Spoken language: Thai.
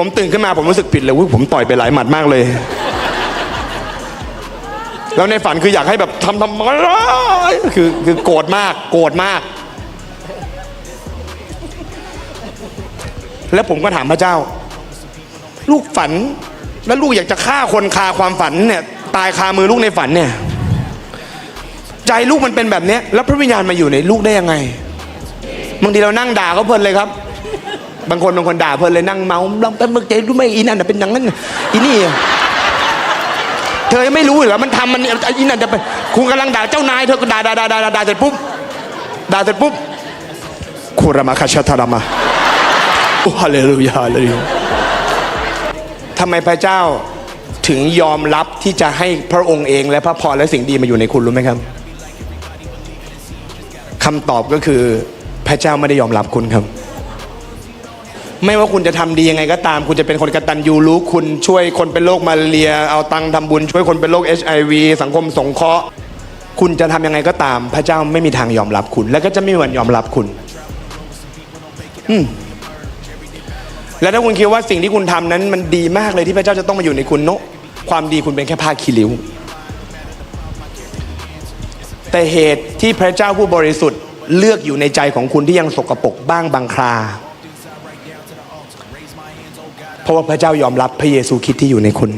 ผมตื่นขึ้นมาผมรู้สึกผิดเลยอุ๊ยผมต่อยไปหลายหมัดมากเลย แล้วในฝันคืออยากให้แบบทำทำไมคือคือโกรธมาก โกรธมาก แล้วผมก็ถามพระเจ้า ลูกฝัน แล้วลูกอยากจะฆ่าคนคาความฝันเนี่ยตายคามือลูกในฝันเนี่ย ใจลูกมันเป็นแบบนี้แล้วพระวิญญาณมาอยู่ในลูกได้ยังไงบางทีเรานั่งด่าเขาเพลินเลยครับ บางคนบางคนด่าเพลินเลยนั่งเมาเราแต่เมื่อกี้รู้ไหมอีนั่นนะเป็นอย่างนั้นอีนี่เธอยังไม่รู้เหรอมันทำมันอีนั่นจะไปคุณกำลังด่าเจ้านายเธอก็ด่าด่าด่าด่าด่าเสร็จปุ๊บด่าเสร็จปุ๊บคูรามาคาชาทารามาโอ้ฮาเลลูยาฮาเลลูยาทำไมพระเจ้าถึงยอมรับที่จะให้พระองค์เองและพระพรและสิ่งดีมาอยู่ในคุณรู้ไหมครับคำตอบก็คือพระเจ้าไม่ได้ยอมรับคุณครับ ไม่ว่าคุณจะทำดียังไงก็ตาม คุณจะเป็นคนกตัญญูรู้คุณช่วยคนเป็นโรคมาเรีย เอาตังค์ทำบุญ ช่วยคนเป็นโรค HIV สังคมสงเคราะห์ คุณจะทำยังไงก็ตาม พระเจ้าไม่มีทางยอมรับคุณ และก็จะไม่มีวันยอมรับคุณอืมและถ้าคุณคิดว่าสิ่งที่คุณทำนั้นมันดีมากเลยที่พระเจ้าจะต้องมาอยู่ในคุณโนะความดีคุณเป็นแค่ผ้าคีริ้ว แต่เหตุที่พระเจ้าผู้บริสุทธิ์เลือกอยู่ในใจของคุณที่ยังสกปรกบ้างบางครา เพราะว่าพระเจ้ายอมรับพระเยซูคริสต์ที่อยู่ในคุณ